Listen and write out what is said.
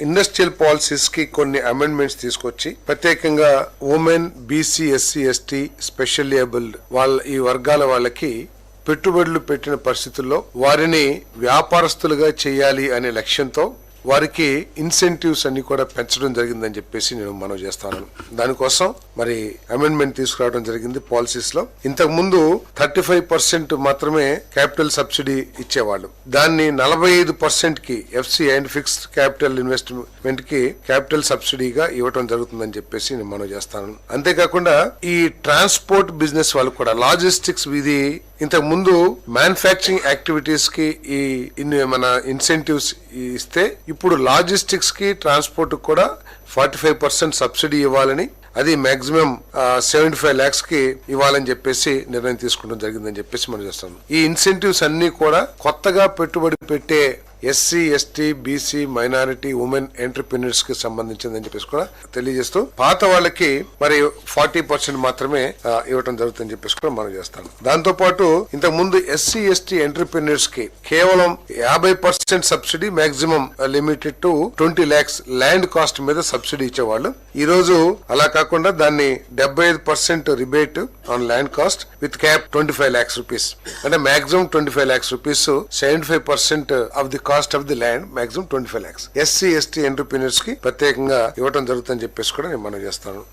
Industrial పాలసీస్కి కొన్ని amendments తీసుకొచ్చి ప్రత్యేకంగా women BC SC ST special abled వాళ్ళ ఈ వర్గాల వాళ్ళకి పెట్టుబడులు పెట్టిన పరిస్థితుల్లో వారిని వ్యాపారస్తులుగా చేయాలి అనే లక్ష్యంతో వారికి ఇన్సెంటివ్స్ అన్ని కూడా పెంచడం జరిగిందని చెప్పేసి నేను మనవి చేస్తాను దానికోసం మరి అమెండ్మెంట్ తీసుకురావడం జరిగింది పాలసీస్లో. ఇంతకు ముందు థర్టీ ఫైవ్ పర్సెంట్ మాత్రమే క్యాపిటల్ సబ్సిడీ ఇచ్చేవాళ్ళు. దాన్ని నలభై ఐదు పర్సెంట్కి ఎఫ్సి అండ్ ఫిక్స్డ్ క్యాపిటల్ ఇన్వెస్ట్మెంట్కి క్యాపిటల్ సబ్సిడీగా ఇవ్వడం జరుగుతుందని చెప్పేసి నేను మనవి చేస్తాను అంతేకాకుండా ఈ ట్రాన్స్పోర్ట్ బిజినెస్ వాళ్ళు కూడా లాజిస్టిక్స్ ఇది ఇంతకు ముందు మ్యానుఫ్యాక్చరింగ్ యాక్టివిటీస్కి ఈ మన ఇన్సెంటివ్స్ ఇస్తే ఇప్పుడు లాజిస్టిక్స్కి ట్రాన్స్పోర్ట్ కూడా ఫార్టీ ఫైవ్ పర్సెంట్ సబ్సిడీ ఇవ్వాలని అది మాక్సిమం సెవెంటీ ఫైవ్ ల్యాక్స్కి ఇవ్వాలని చెప్పేసి నిర్ణయం తీసుకోవడం జరిగిందని చెప్పేసి మనం చేస్తాం ఈ ఇన్సెంటివ్స్ అన్ని కూడా కొత్తగా పెట్టుబడి పెట్టే SC ST BC minority women ఎంటర్ప్రినర్స్కి సంబంధించిందని చెప్పేసి కూడా తెలియజేస్తూ పాత వాళ్ళకి మరి ఫార్టీ పర్సెంట్ మాత్రమే ఇవ్వడం ఇవ్వటం జరుగుతుందని చెప్పేసి కూడా మనం చేస్తాను దాంతో పాటు ఇంతకు ముందు ఎస్సీ ఎస్టీ ఎంటర్ప్రినర్స్కి కేవలం యాభై percent subsidy maximum limited to twenty lakhs land cost మీద సబ్సిడీ ఇచ్చేవాళ్ళు. ఈ రోజు అలా కాకుండా దాన్ని డెబ్బై ఐదు percent rebate on land cost with cap twenty five lakhs rupees. అంటే maximum twenty five lakhs rupees seventy five percent of the cost of the land maximum twenty five lakhs SC ST ఎంటర్ప్రీనర్స్కి ప్రత్యేకంగా ఇవ్వడం జరుగుతుందని చెప్పేసి కూడా నేను మనం చేస్తాను.